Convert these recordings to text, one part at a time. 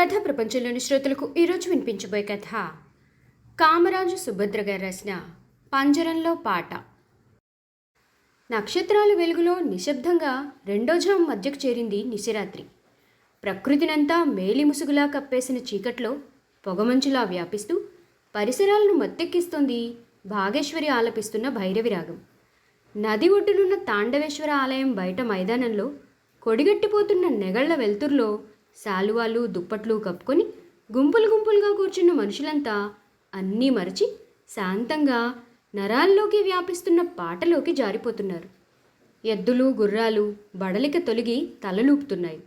కథ ప్రపంచంలోని శ్రోతలకు ఈరోజు వినిపించబోయే కథ. కామరాజు సుభద్ర గారు రాసిన పంజరంలో పాట. నక్షత్రాల వెలుగులో నిశ్శబ్దంగా రెండో జాం మధ్యకు చేరింది నిశిరాత్రి. ప్రకృతినంతా మేలి ముసుగులా కప్పేసిన చీకట్లో పొగమంచులా వ్యాపిస్తూ పరిసరాలను మత్తెక్కిస్తోంది భాగేశ్వరి ఆలపిస్తున్న భైరవి రాగం. నది ఒడ్డునున్న తాండవేశ్వర ఆలయం బయట మైదానంలో కొడిగట్టిపోతున్న నెగళ్ళ వెలుతురులో శాలువాలు దుప్పట్లు కప్పుకొని గుంపులు గుంపులుగా కూర్చున్న మనుషులంతా అన్నీ మరచి శాంతంగా నరాల్లోకి వ్యాపిస్తున్న పాటలోకి జారిపోతున్నారు. ఎద్దులు గుర్రాలు బడలిక తొలగి తలలూపుతున్నాయి.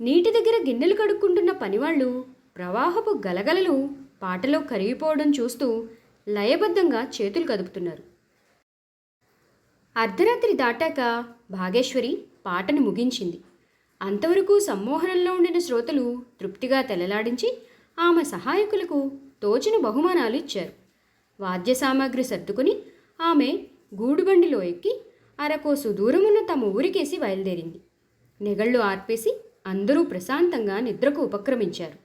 నీటి దగ్గర గిన్నెలు కడుక్కుంటున్న పనివాళ్ళు ప్రవాహపు గలగలలు పాటలో కరిగిపోవడం చూస్తూ లయబద్ధంగా చేతులు కదుపుతున్నారు. అర్ధరాత్రి దాటాక భాగేశ్వరి పాటను ముగించింది. అంతవరకు సమ్మోహనంలో ఉండిన శ్రోతలు తృప్తిగా తెలలాడించి ఆమె సహాయకులకు తోచిన బహుమానాలు ఇచ్చారు. వాద్య సామాగ్రి సర్దుకుని ఆమె గూడుబండిలో ఎక్కి అరకోసు దూరమున్న తమ ఊరికేసి బయలుదేరింది. నెగళ్ళు ఆర్పేసి అందరూ ప్రశాంతంగా నిద్రకు ఉపక్రమించారు.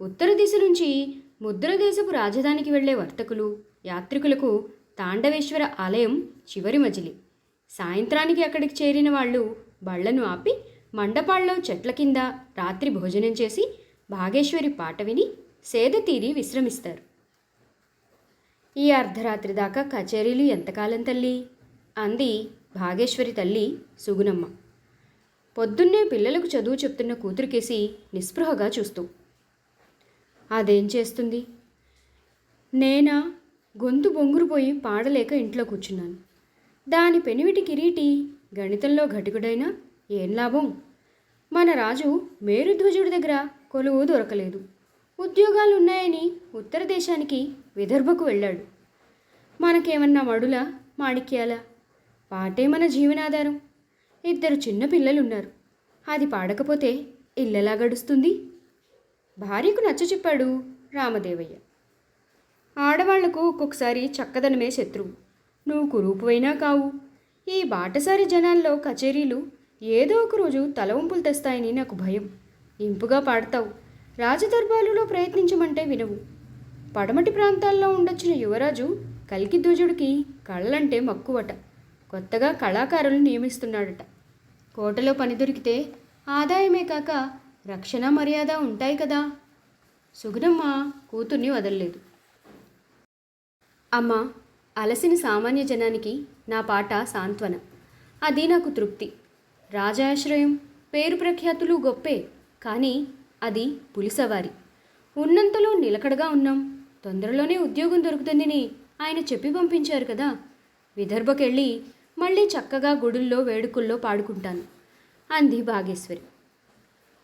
ఉత్తర దిశ నుంచి ముద్రదేశపు రాజధానికి వెళ్ళే వర్తకులు యాత్రికులకు తాండవేశ్వర ఆలయం చివరి మజిలి. సాయంత్రానికి అక్కడికి చేరిన వాళ్ళు బళ్ళను ఆపి మండపాల్లో చెట్ల కింద రాత్రి భోజనం చేసి భాగేశ్వరి పాట విని సేద తీరి విశ్రమిస్తారు. ఈ అర్ధరాత్రి దాకా కచేరీలు ఎంతకాలం తల్లి? అంది భాగేశ్వరి తల్లి సుగుణమ్మ. పొద్దున్నే పిల్లలకు చదువు చెప్తున్న కూతురికేసి నిస్పృహగా చూస్తూ. అదేం చేస్తుంది? నేనా? గొంతు బొంగురుపోయి పాడలేక ఇంట్లో కూర్చున్నాను. దాని పెనివిటి కిరీటి గణితంలో ఘటికుడైనా ఏం లాభం? మన రాజు మేరుధ్వజుడి దగ్గర కొలువు దొరకలేదు. ఉద్యోగాలు ఉన్నాయని ఉత్తర దేశానికి విదర్భకు వెళ్ళాడు. మనకేమన్నా మడుల మాణిక్యాల? పాటే మన జీవనాధారం. ఇద్దరు చిన్న పిల్లలున్నారు. అది పాడకపోతే ఇల్లెలా గడుస్తుంది? భార్యకు నచ్చ చెప్పాడు రామదేవయ్య. ఆడవాళ్ళకు ఒక్కొక్కసారి చక్కదనమే శత్రువు. నువ్వు కురూపువైనా కావు. ఈ బాటసారి జనాల్లో కచేరీలు ఏదో ఒకరోజు తలవంపులు తెస్తాయని నాకు భయం. ఇంపుగా పాడతావు. రాజదర్బారులో ప్రయత్నించమంటే వినవు. పడమటి ప్రాంతాల్లో ఉండొచ్చిన యువరాజు కల్కి ధ్వజుడికి కళ్ళంటే మక్కువట. కొత్తగా కళాకారులు నియమిస్తున్నాడట. కోటలో పని దొరికితే ఆదాయమే కాక రక్షణ మర్యాద ఉంటాయి కదా. సుగుణమ్మ కూతుర్ని వదలలేదు. అమ్మ అలసిన సామాన్య జనానికి నా పాట సాంత్వన. అది నాకు తృప్తి. రాజాశ్రయం పేరు ప్రఖ్యాతులు గొప్పే కానీ అది పులిసవారి. ఉన్నంతలో నిలకడగా ఉన్నాం. తొందరలోనే ఉద్యోగం దొరుకుతుందని ఆయన చెప్పి పంపించారు కదా. విదర్భకెళ్ళి మళ్ళీ చక్కగా గుడుల్లో వేడుకల్లో పాడుకుంటాను. అంది భాగేశ్వరి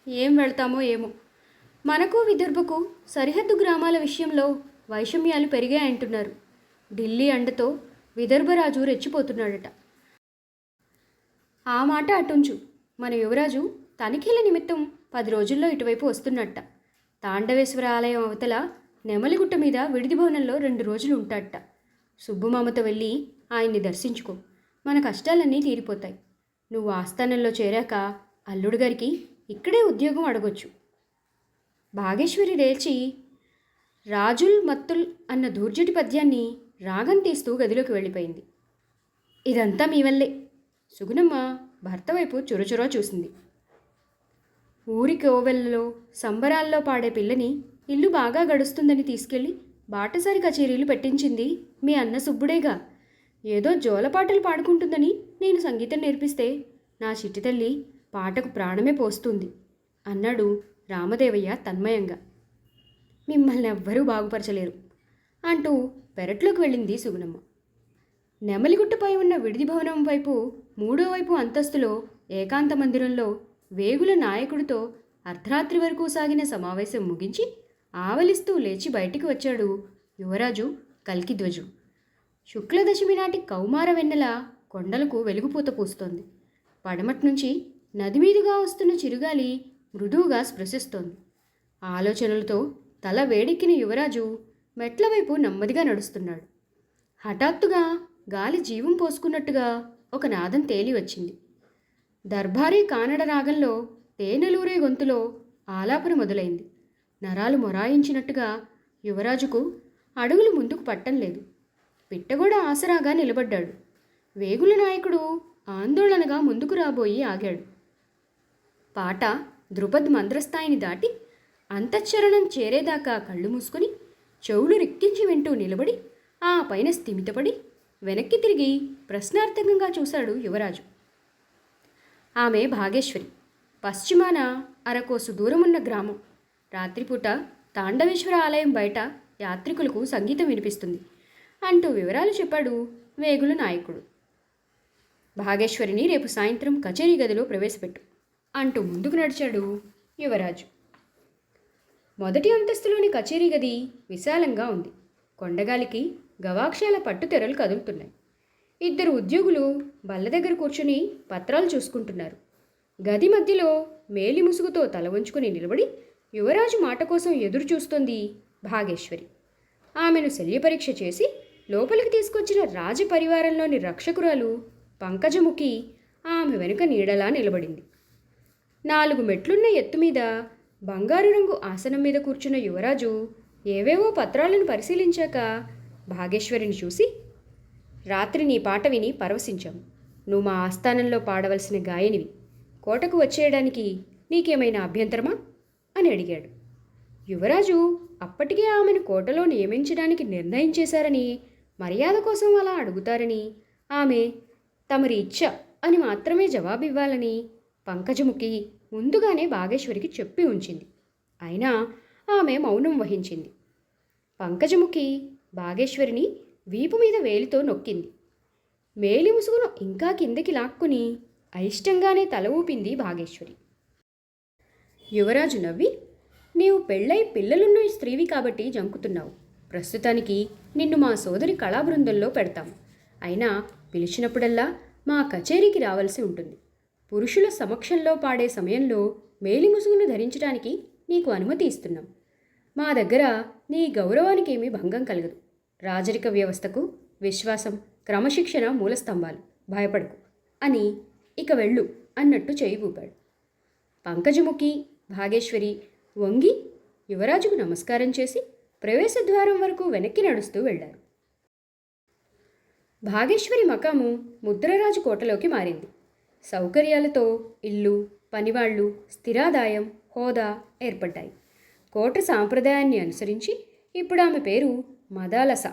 ఏం వెళ్తామో ఏమో. మనకు విదర్భకు సరిహద్దు గ్రామాల విషయంలో వైషమ్యాలు పెరిగాయంటున్నారు. ఢిల్లీ అండతో విదర్భరాజు రెచ్చిపోతున్నాడట. ఆ మాట అటుంచు. మన యువరాజు తనిఖీల నిమిత్తం పది రోజుల్లో ఇటువైపు వస్తున్నట్ట. తాండవేశ్వర ఆలయం అవతల నెమలిగుట్ట మీద విడిది భవనంలో రెండు రోజులు ఉంటాడట. సుబ్బుమామతో వెళ్ళి ఆయన్ని దర్శించుకో. మన కష్టాలన్నీ తీరిపోతాయి. నువ్వు ఆస్థానంలో చేరాక అల్లుడు గారికి ఇక్కడే ఉద్యోగం అడగొచ్చు. భాగేశ్వరి లేచి రాజుల్ మత్తుల్ అన్న దూర్జటి పద్యాన్ని రాగం తీస్తూ గదిలోకి వెళ్ళిపోయింది. ఇదంతా మీ వల్లే. సుగుణమ్మ భర్త వైపు చురచురా చూసింది. ఊరి కోవెలలో సంబరాల్లో పాడే పిల్లని ఇల్లు బాగా గడుస్తుందని తీసుకెళ్ళి బాటసారి కచేరీలు పెట్టించింది మీ అన్న సుబ్బుడేగా. ఏదో జోలపాటలు పాడుకుంటుందని నేను సంగీతం నేర్పిస్తే నా చిట్టి తల్లి పాటకు ప్రాణమే పోస్తుంది అన్నాడు రామదేవయ్య తన్మయంగా. మిమ్మల్ని ఎవ్వరూ బాగుపరచలేరు అంటూ పెరట్లోకి వెళ్ళింది సుగుణమ్మ. నెమలిగుట్టపై ఉన్న విడిది భవనం వైపు మూడో వైపు అంతస్తులో ఏకాంత మందిరంలో వేగుల నాయకుడితో అర్ధరాత్రి వరకు సాగిన సమావేశం ముగించి ఆవలిస్తూ లేచి బయటికి వచ్చాడు యువరాజు కల్కిధ్వజు. శుక్లదశమి నాటి కౌమార వెన్నెల కొండలకు వెలుగుపూత పూస్తోంది. పడమటి నుంచి నది మీదుగా వస్తున్న చిరుగాలి మృదువుగా స్పృశిస్తోంది. ఆలోచనలతో తల వేడెక్కిన యువరాజు మెట్ల వైపు నెమ్మదిగా నడుస్తున్నాడు. హఠాత్తుగా గాలి జీవం పోసుకున్నట్టుగా ఒక నాదం తేలి వచ్చింది. దర్బారీ కానడ రాగంలో తేనెలూరే గొంతులో ఆలాపన మొదలైంది. నరాలు మొరాయించినట్టుగా యువరాజుకు అడుగులు ముందుకు పట్టం లేదు. పిట్టగూడ ఆసరాగా నిలబడ్డాడు. వేగుల నాయకుడు ఆందోళనగా ముందుకు రాబోయి ఆగాడు. పాట ద్రుపద్ మంద్రస్థాయిని దాటి అంతఃచరణం చేరేదాకా కళ్ళు మూసుకుని చెవులు రిక్కించి వింటూ నిలబడి ఆ పైన స్థిమితపడి వెనక్కి తిరిగి ప్రశ్నార్థకంగా చూశాడు యువరాజు. ఆమె భాగేశ్వరి. పశ్చిమాన అరకోసు దూరమున్న గ్రామం. రాత్రిపూట తాండవేశ్వర ఆలయం బయట యాత్రికులకు సంగీతం వినిపిస్తుంది అంటూ వివరాలు చెప్పాడు వేగుల నాయకుడు. భాగేశ్వరిని రేపు సాయంత్రం కచేరీ గదిలో ప్రవేశపెట్టు అంటూ ముందుకు నడిచాడు యువరాజు. మొదటి అంతస్తులోని కచేరీ గది విశాలంగా ఉంది. కొండగాలికి గవాక్షాల పట్టు తెరలు కదులుతున్నాయి. ఇద్దరు ఉద్యోగులు బల్ల దగ్గర కూర్చుని పత్రాలు చూసుకుంటున్నారు. గది మధ్యలో మేలి ముసుగుతో తల వంచుకుని నిలబడి యువరాజు మాట కోసం ఎదురు చూస్తోంది భాగేశ్వరి. ఆమెను శల్యపరీక్ష చేసి లోపలికి తీసుకొచ్చిన రాజపరివారంలోని రక్షకురాలు పంకజముఖి ఆమె వెనుక నీడలా నిలబడింది. నాలుగు మెట్లున్న ఎత్తు మీద బంగారు రంగు ఆసనం మీద కూర్చున్న యువరాజు ఏవేవో పత్రాలను పరిశీలించాక భాగేశ్వరిని చూసి రాత్రి నీ పాట విని పరవశించాం. నువ్వు మా ఆస్థానంలో పాడవలసిన గాయనివి. కోటకు వచ్చేయడానికి నీకేమైనా అభ్యంతరమా? అని అడిగాడు. యువరాజు అప్పటికే ఆమెను కోటలో నియమించడానికి నిర్ణయం చేశారని మర్యాద కోసం అలా అడుగుతారని ఆమె తమరి ఇచ్చ అని మాత్రమే జవాబివ్వాలని పంకజముఖి ముందుగానే భాగేశ్వరికి చెప్పి ఉంచింది. అయినా ఆమె మౌనం వహించింది. పంకజముఖి భాగేశ్వరిని వీపు మీద వేలితో నొక్కింది. మేలి ముసుగును ఇంకా కిందకి లాక్కుని అయిష్టంగానే తల ఊపింది భాగేశ్వరి యువరాజు నవ్వి నీవు పెళ్ళై పిల్లలున్న స్త్రీవి కాబట్టి జంకుతున్నావు. ప్రస్తుతానికి నిన్ను మా సోదరి కళాబృందంలో పెడతాం. అయినా పిలిచినప్పుడల్లా మా కచేరీకి రావాల్సి ఉంటుంది. పురుషుల సమక్షంలో పాడే సమయంలో మేలి ముసుగును ధరించడానికి నీకు అనుమతి ఇస్తున్నాం. మా దగ్గర నీ గౌరవానికి ఏమీ భంగం కలగదు. రాజరిక వ్యవస్థకు విశ్వాసం క్రమశిక్షణ మూలస్తంభాలు. భయపడకు. అని ఇక వెళ్ళు అన్నట్టు చేయి ఊపాడు. పంకజముఖి భాగేశ్వరి వంగి యువరాజుకు నమస్కారం చేసి ప్రవేశద్వారం వరకు వెనక్కి నడుస్తూ వెళ్ళారు. భాగేశ్వరి మకాము ముద్రరాజు కోటలోకి మారింది. సౌకర్యాలతో ఇల్లు పనివాళ్ళు స్థిరాదాయం హోదా ఏర్పడ్డాయి. కోట సాంప్రదాయాన్ని అనుసరించి ఇప్పుడు ఆమె పేరు మదాలస.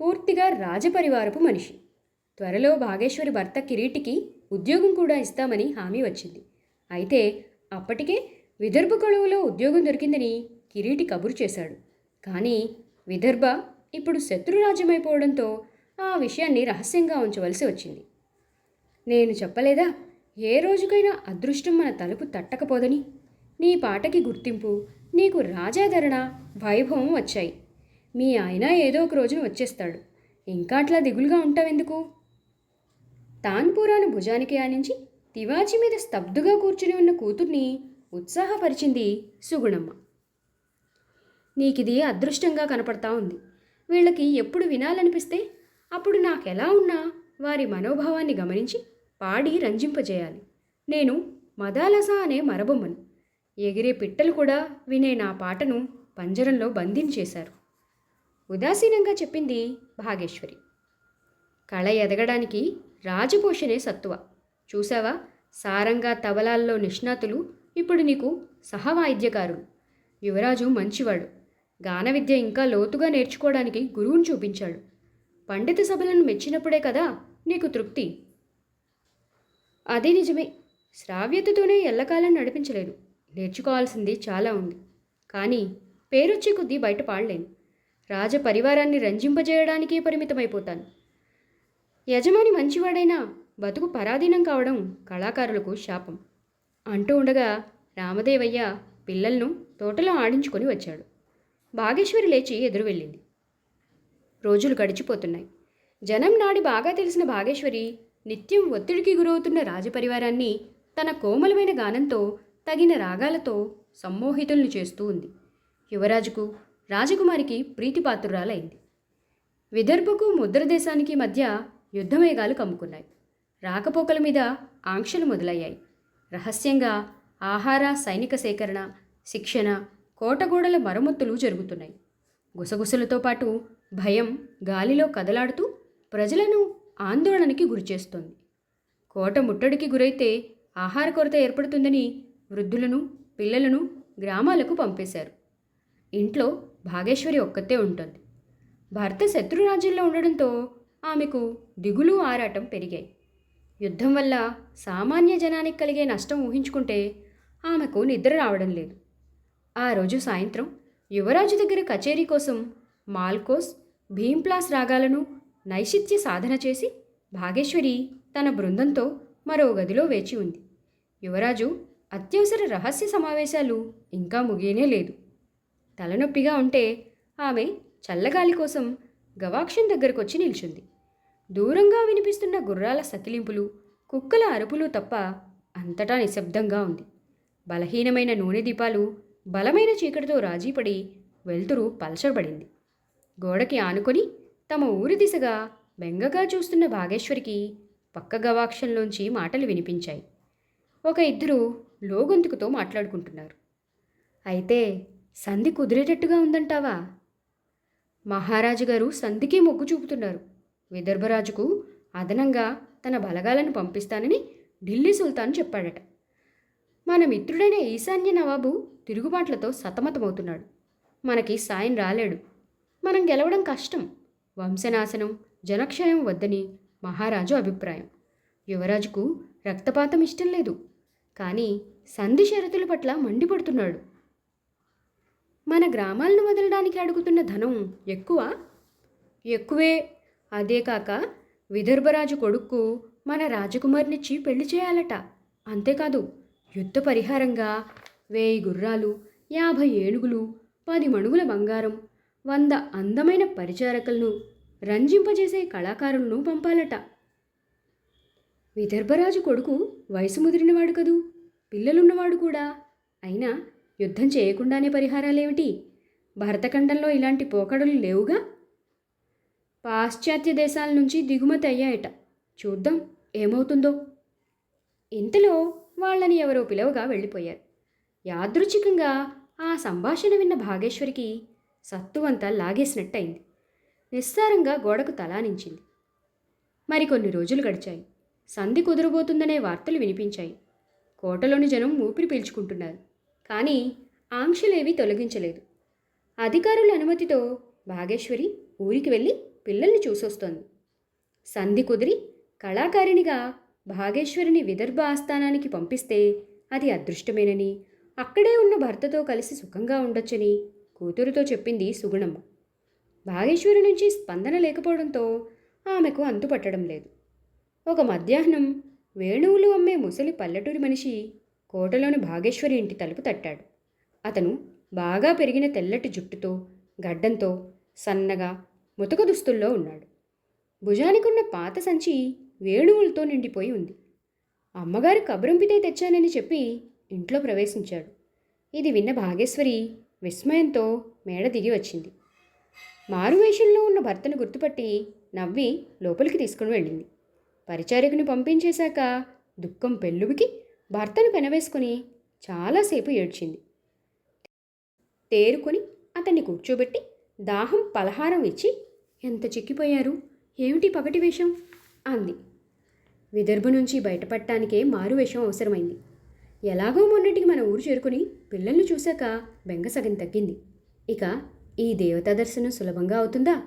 పూర్తిగా రాజపరివారపు మనిషి. త్వరలో భాగేశ్వరి భర్త కిరీటికి ఉద్యోగం కూడా ఇస్తామని హామీ వచ్చింది. అయితే అప్పటికే విదర్భ కొలువులో ఉద్యోగం దొరికిందని కిరీటి కబురు చేశాడు. కానీ విదర్భ ఇప్పుడు శత్రురాజ్యమైపోవడంతో ఆ విషయాన్ని రహస్యంగా ఉంచవలసి వచ్చింది. నేను చెప్పలేదా? ఏ రోజుకైనా అదృష్టం మన తలుపు తట్టకపోదని? నీ పాటకి గుర్తింపు నీకు రాజాధరణ వైభవం వచ్చాయి. మీ ఆయన ఏదో ఒక రోజున వచ్చేస్తాడు. ఇంకా అట్లా దిగులుగా ఉంటావెందుకు? తాన్పూరాను భుజానికి ఆనించి తివాచి మీద స్తబ్దుగా కూర్చుని ఉన్న కూతుర్ని ఉత్సాహపరిచింది సుగుణమ్మ. నీకిది అదృష్టంగా కనపడతా ఉంది. వీళ్ళకి ఎప్పుడు వినాలనిపిస్తే అప్పుడు నాకెలా ఉన్నా వారి మనోభావాన్ని గమనించి పాడి రంజింపజేయాలి. నేను మదాలస అనే మరబొమ్మను. ఎగిరే పిట్టలు కూడా వినే నా పాటను పంజరంలో బంధించేశారు. ఉదాసీనంగా చెప్పింది భాగేశ్వరి. కళ ఎదగడానికి రాజపోషణే సత్తువ. చూసావా సారంగా తబలాల్లో నిష్ణాతులు ఇప్పుడు నీకు సహవాయిద్యకారులు. యువరాజు మంచివాడు. గాన విద్య ఇంకా లోతుగా నేర్చుకోవడానికి గురువును చూపించాడు. పండిత సభలను మెచ్చినప్పుడే కదా నీకు తృప్తి? అదే నిజమే. శ్రావ్యతతోనే ఎల్లకాలం నడిపించలేదు నేర్చుకోవాల్సింది చాలా ఉంది. కానీ పేరొచ్చే కొద్దీ బయట పాడలేను. రాజ పరివారాన్ని రంజింపజేయడానికే పరిమితమైపోతాను. యజమాని మంచివాడైనా బతుకు పరాధీనం కావడం కళాకారులకు శాపం. అంటూ ఉండగా రామదేవయ్య పిల్లలను తోటలో ఆడించుకొని వచ్చాడు. భాగేశ్వరి లేచి ఎదురు వెళ్ళింది రోజులు గడిచిపోతున్నాయి. జనం నాడి బాగా తెలిసిన భాగేశ్వరి నిత్యం ఒత్తిడికి గురవుతున్న రాజపరివారాన్ని తన కోమలమైన గానంతో తగిన రాగాలతో సమ్మోహితుల్ని చేస్తూ ఉంది. యువరాజుకు రాజకుమారికి ప్రీతిపాత్రురాలైంది. విదర్భకు ముద్రదేశానికి మధ్య యుద్ధమేఘాలు కమ్ముకున్నాయి. రాకపోకల మీద ఆంక్షలు మొదలయ్యాయి. రహస్యంగా ఆహార సైనిక సేకరణ శిక్షణ కోటగోడల మరమ్మతులు జరుగుతున్నాయి. గుసగుసలతో పాటు భయం గాలిలో కదలాడుతూ ప్రజలను ఆందోళనకి గురిచేస్తోంది. కోట ముట్టడికి గురైతే ఆహార కొరత ఏర్పడుతుందని వృద్ధులను పిల్లలను గ్రామాలకు పంపేశారు. ఇంట్లో భాగేశ్వరి ఒక్కతే ఉంటుంది. భర్త శత్రురాజ్యంలో ఉండడంతో ఆమెకు దిగులు ఆరాటం పెరిగాయి. యుద్ధం వల్ల సామాన్య జనానికి కలిగే నష్టం ఊహించుకుంటే ఆమెకు నిద్ర రావడం లేదు. ఆ రోజు సాయంత్రం యువరాజు దగ్గర కచేరీ కోసం మాల్కోస్ భీంప్లాస్ రాగాలను నైషిత్య సాధన చేసి భాగేశ్వరి తన బృందంతో మరో గదిలో వేచి ఉంది. యువరాజు అత్యవసర రహస్య సమావేశాలు ఇంకా ముగియనే లేదు. తలనొప్పిగా ఉంటే ఆమె చల్లగాలి కోసం గవాక్షం దగ్గరకు వచ్చి నిల్చుంది. దూరంగా వినిపిస్తున్న గుర్రాల సకిలింపులు కుక్కల అరుపులు తప్ప అంతటా నిశ్శబ్దంగా ఉంది. బలహీనమైన నూనె దీపాలు బలమైన చీకటితో రాజీపడి వెలుతురు పలచబడింది. గోడకి ఆనుకొని తమ ఊరి దిశగా బెంగగా చూస్తున్న భాగేశ్వరికి పక్క గవాక్షంలోంచి మాటలు వినిపించాయి. ఒక ఇద్దరు లోగొంతుకుతో మాట్లాడుకుంటున్నారు. అయితే సంధి కుదిరేటట్టుగా ఉందంటావా? మహారాజు గారు సంధికే మొగ్గు చూపుతున్నారు. విదర్భరాజుకు అదనంగా తన బలగాలను పంపిస్తానని ఢిల్లీ సుల్తాన్ చెప్పాడట. మన మిత్రుడైన ఈశాన్య నవాబు తిరుగుబాట్లతో సతమతమవుతున్నాడు. మనకి సాయం రాలేడు. మనం గెలవడం కష్టం. వంశనాశనం జనక్షయం వద్దని మహారాజు అభిప్రాయం. యువరాజుకు రక్తపాతం ఇష్టం లేదు. కానీ సంధి షరతుల పట్ల మండిపడుతున్నాడు. మన గ్రామాలను వదలడానికి అడుగుతున్న ధనం ఎక్కువ? ఎక్కువే. అదే కాక విదర్భరాజు కొడుక్కు మన రాజకుమారినిచ్చి పెళ్ళి చేయాలట. అంతేకాదు యుద్ధ పరిహారంగా వేయి గుర్రాలు యాభై ఏనుగులు పది మణుగుల బంగారం వంద అందమైన పరిచారకులను రంజింపజేసే కళాకారులను పంపాలట. విదర్భరాజు కొడుకు వయసు ముదిరినవాడు కదూ? పిల్లలున్నవాడు కూడా. అయినా యుద్ధం చేయకుండానే పరిహారాలేమిటి? భరతఖండంలో ఇలాంటి పోకడలు లేవుగా? పాశ్చాత్య దేశాల నుంచి దిగుమతి అయ్యాయట. చూద్దాం ఏమవుతుందో. ఇంతలో వాళ్ళని ఎవరో పిలవగా వెళ్ళిపోయారు. యాదృచ్ఛికంగా ఆ సంభాషణ విన్న భాగేశ్వరికి సత్తువంతా లాగేసినట్టయింది. నిస్సారంగా గోడకు తలానించింది. మరికొన్ని రోజులు గడిచాయి. సంధి కుదరబోతుందనే వార్తలు వినిపించాయి. కోటలోని జనం ఊపిరి పీల్చుకుంటున్నారు. కానీ ఆంక్షలేవీ తొలగించలేదు. అధికారుల అనుమతితో భాగేశ్వరి ఊరికి వెళ్ళి పిల్లల్ని చూసొస్తోంది. సంధి కుదిరి కళాకారిణిగా భాగేశ్వరిని విదర్భ ఆస్థానానికి పంపిస్తే అది అదృష్టమేనని అక్కడే ఉన్న భర్తతో కలిసి సుఖంగా ఉండొచ్చని కూతురుతో చెప్పింది సుగుణమ్మ. భాగేశ్వరి నుంచి స్పందన లేకపోవడంతో ఆమెకు అంతుపట్టడం లేదు. ఒక మధ్యాహ్నం వేణువులు అమ్మే ముసలి పల్లెటూరి మనిషి కోటలోని భాగేశ్వరి ఇంటి తలుపు తట్టాడు. అతను బాగా పెరిగిన తెల్లటి జుట్టుతో గడ్డంతో సన్నగా ముతక దుస్తుల్లో ఉన్నాడు. భుజానికున్న పాత సంచి వేణువులతో నిండిపోయి ఉంది. అమ్మగారు కబురంపితే తెచ్చానని చెప్పి ఇంట్లో ప్రవేశించాడు. ఇది విన్న భాగేశ్వరి విస్మయంతో మేడ దిగి వచ్చింది. మారువేషంలో ఉన్న భర్తను గుర్తుపట్టి నవ్వి లోపలికి తీసుకుని వెళ్ళింది. పరిచారికని పంపించేశాక దుఃఖం పెళ్ళుబికి భర్తను పెనవేసుకుని చాలాసేపు ఏడ్చింది. తేరుకొని అతన్ని కూర్చోబెట్టి దాహం పలహారం ఇచ్చి ఎంత చిక్కిపోయారు? ఏమిటి పగటి వేషం? అంది. విదర్భ నుంచి బయటపడటానికే మారు వేషం అవసరమైంది. ఎలాగో మొన్నటికి మన ఊరు చేరుకుని పిల్లల్ని చూశాక బెంగ సగం తగ్గింది. ఇక ఈ దేవతా దర్శనం సులభంగా అవుతుందా?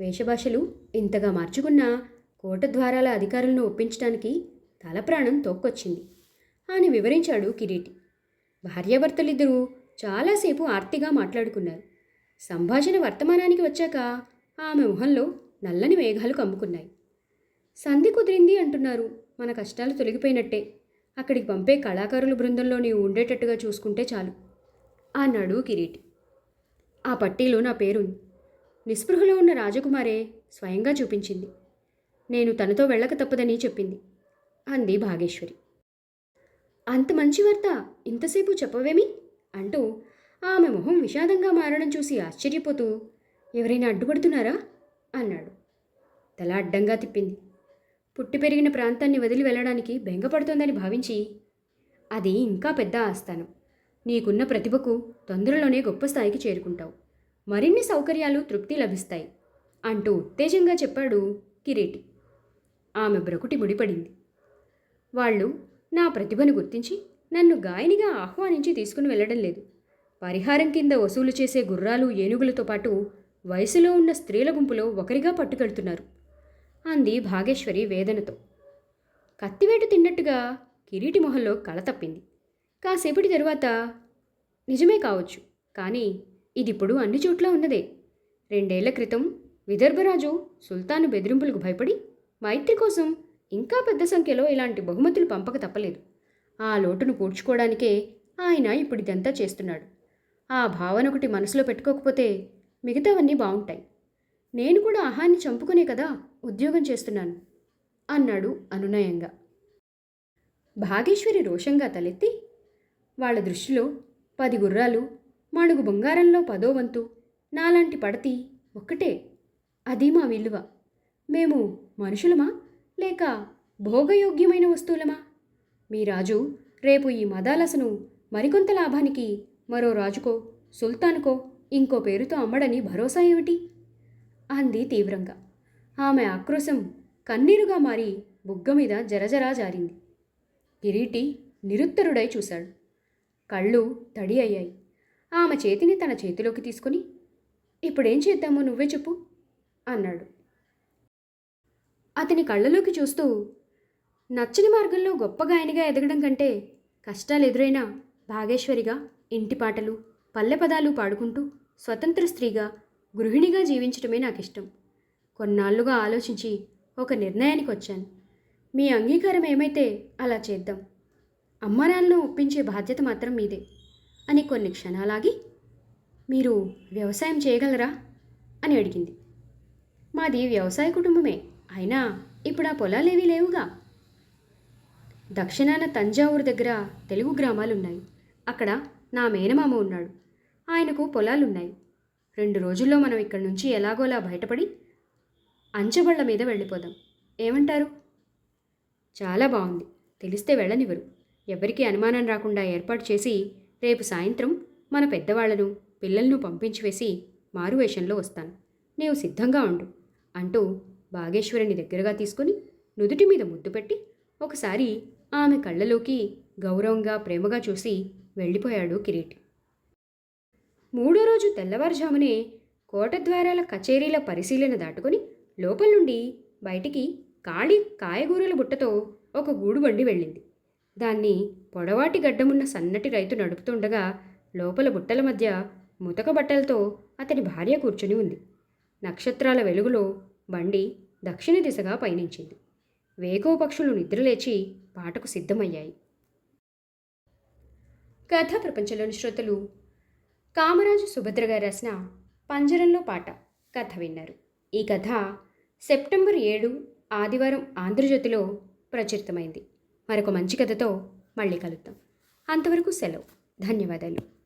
వేషభాషలు ఇంతగా మార్చుకున్నా కోట ద్వారాల అధికారులను ఒప్పించడానికి తల ప్రాణం తోక్కొచ్చింది. అని వివరించాడు కిరీటి. భార్యాభర్తలిద్దరూ చాలాసేపు ఆర్తిగా మాట్లాడుకున్నారు. సంభాషణ వర్తమానానికి వచ్చాక ఆమె మొహంలో నల్లని మేఘాలు కమ్ముకున్నాయి. సంధి కుదిరింది అంటున్నారు. మన కష్టాలు తొలగిపోయినట్టే. అక్కడికి పంపే కళాకారుల బృందంలో నీవు ఉండేటట్టుగా చూసుకుంటే చాలు అన్నాడు కిరీటి. ఆ పట్టీలో నా పేరుంది. నిస్పృహలో ఉన్న రాజకుమారే స్వయంగా చూపించింది. నేను తనతో వెళ్ళక తప్పదని చెప్పింది. అంది భాగేశ్వరి. అంత మంచి వార్త ఇంతసేపు చెప్పవేమి? అంటూ ఆమె మొహం విషాదంగా మారడం చూసి ఆశ్చర్యపోతూ ఎవరైనా అడ్డుపడుతున్నారా? అన్నాడు. తల అడ్డంగా తిప్పింది. పుట్టి పెరిగిన ప్రాంతాన్ని వదిలి వెళ్ళడానికి బెంగపడుతోందని భావించి అది ఇంకా పెద్ద ఆస్థానం. నీకున్న ప్రతిభకు తొందరలోనే గొప్ప స్థాయికి చేరుకుంటావు. మరిన్ని సౌకర్యాలు తృప్తి లభిస్తాయి అంటూ ఉత్తేజంగా చెప్పాడు కిరీటి. ఆమె బ్రకుటి ముడిపడింది. వాళ్ళు నా ప్రతిభను గుర్తించి నన్ను గాయనిగా ఆహ్వానించి తీసుకుని వెళ్ళడం లేదు. పరిహారం కింద వసూలు చేసే గుర్రాలు ఏనుగులతో పాటు వయసులో ఉన్న స్త్రీల గుంపులో ఒకరిగా పట్టుకెళ్తున్నారు. అంది భాగేశ్వరి వేదనతో. కత్తివేటు తిన్నట్టుగా కిరీటి మొహంలో కళ తప్పింది. కాసేపటి తరువాత నిజమే కావచ్చు కానీ ఇదిప్పుడు అన్ని చోట్ల ఉన్నదే. రెండేళ్ళ క్రితం విదర్భరాజు సుల్తాను బెదిరింపులకు భయపడి మైత్రి కోసం ఇంకా పెద్ద సంఖ్యలో ఇలాంటి బహుమతులు పంపక తప్పలేదు. ఆ లోటును పూడ్చుకోవడానికే ఆయన ఇప్పుడు ఇదంతా చేస్తున్నాడు. ఆ భావన ఒకటి మనసులో పెట్టుకోకపోతే మిగతావన్నీ బాగుంటాయి నేను కూడా ఆహాన్ని చంపుకునే కదా ఉద్యోగం చేస్తున్నాను అన్నాడు అనునయంగా. భాగేశ్వరి రోషంగా తలెత్తి వాళ్ళ దృష్టిలో పది గుర్రాలు మణుగు బంగారంలో పదో వంతు నాలాంటి పడతి ఒక్కటే అది మా విలువ. మేము మనుషులమా? లేక భోగయోగ్యమైన వస్తువులమా? మీ రాజు రేపు ఈ మదాలసను మరికొంత లాభానికి మరో రాజుకో సుల్తాన్కో ఇంకో పేరుతో అమ్మడని భరోసా ఏమిటి? అంది తీవ్రంగా. ఆమె ఆక్రోశం కన్నీరుగా మారి బుగ్గ మీద జరజరా జారింది. కిరీటి నిరుత్తరుడై చూశాడు. కళ్ళు తడి అయ్యాయి. ఆమె చేతిని తన చేతిలోకి తీసుకుని ఇప్పుడేం చేద్దామో నువ్వే చెప్పు అన్నాడు. అతని కళ్ళలోకి చూస్తూ నచ్చని మార్గంలో గొప్ప గాయనిగా ఎదగడం కంటే కష్టాలు ఎదురైనా భాగేశ్వరిగా ఇంటి పాటలు పల్లె పదాలు పాడుకుంటూ స్వతంత్ర స్త్రీగా గృహిణిగా జీవించడమే నాకు ఇష్టం కొన్నాళ్ళుగా ఆలోచించి ఒక నిర్ణయానికి వచ్చాను మీ అంగీకారం ఏమైతే అలా చేద్దాం. అమ్మానాన్నను ఒప్పించే బాధ్యత మాత్రం మీదే. అని కొన్ని క్షణాలాగి మీరు వ్యవసాయం చేయగలరా? అని అడిగింది. మాది వ్యవసాయ కుటుంబమే. అయినా ఇప్పుడు ఆ పొలాలేవీ లేవుగా. దక్షిణాన తంజావూరు దగ్గర తెలుగు గ్రామాలున్నాయి. అక్కడ నా మేనమామ ఉన్నాడు. ఆయనకు పొలాలున్నాయి. రెండు రోజుల్లో మనం ఇక్కడి నుంచి ఎలాగోలా బయటపడి అంచెబళ్ళ మీద వెళ్ళిపోదాం. ఏమంటారు? చాలా బాగుంది తెలిస్తే వెళ్ళనివ్వరు. ఎవరికీ అనుమానం రాకుండా ఏర్పాటు చేసి రేపు సాయంత్రం మన పెద్దవాళ్ళను పిల్లలను పంపించి వేసి మారువేషంలో వస్తాను. నీవు సిద్ధంగా ఉండు అంటూ బాగేశ్వరిని దగ్గరగా తీసుకుని నుదుటి మీద ముద్దు పెట్టి ఒకసారి ఆమె కళ్ళలోకి గౌరవంగా ప్రేమగా చూసి వెళ్ళిపోయాడు కిరీటి. మూడో రోజు తెల్లవారుజామునే కోటద్వారాల కచేరీల పరిశీలన దాటుకొని లోపల నుండి బయటికి ఖాళీ కాయగూరల బుట్టతో ఒక గూడు బండి వెళ్ళింది. దాన్ని పొడవాటి గడ్డమున్న సన్నటి రైతు నడుపుతుండగా లోపల బుట్టల మధ్య ముతక బట్టలతో అతని భార్య కూర్చుని ఉంది. నక్షత్రాల వెలుగులో బండి దక్షిణ దిశగా పయనించింది. వేకో పక్షులు నిద్రలేచి పాటకు సిద్ధమయ్యాయి. కథ ప్రపంచంలోని శ్రోతలు కామరాజు సుభద్ర గారు రాసిన పంజరంలో పాట కథ విన్నారు. ఈ కథ సెప్టెంబర్ ఏడు ఆదివారం ఆంధ్రజ్యోతిలో ప్రచురితమైంది. మరొక మంచి కథతో మళ్ళీ కలుద్దాం. అంతవరకు సెలవు. ధన్యవాదాలు.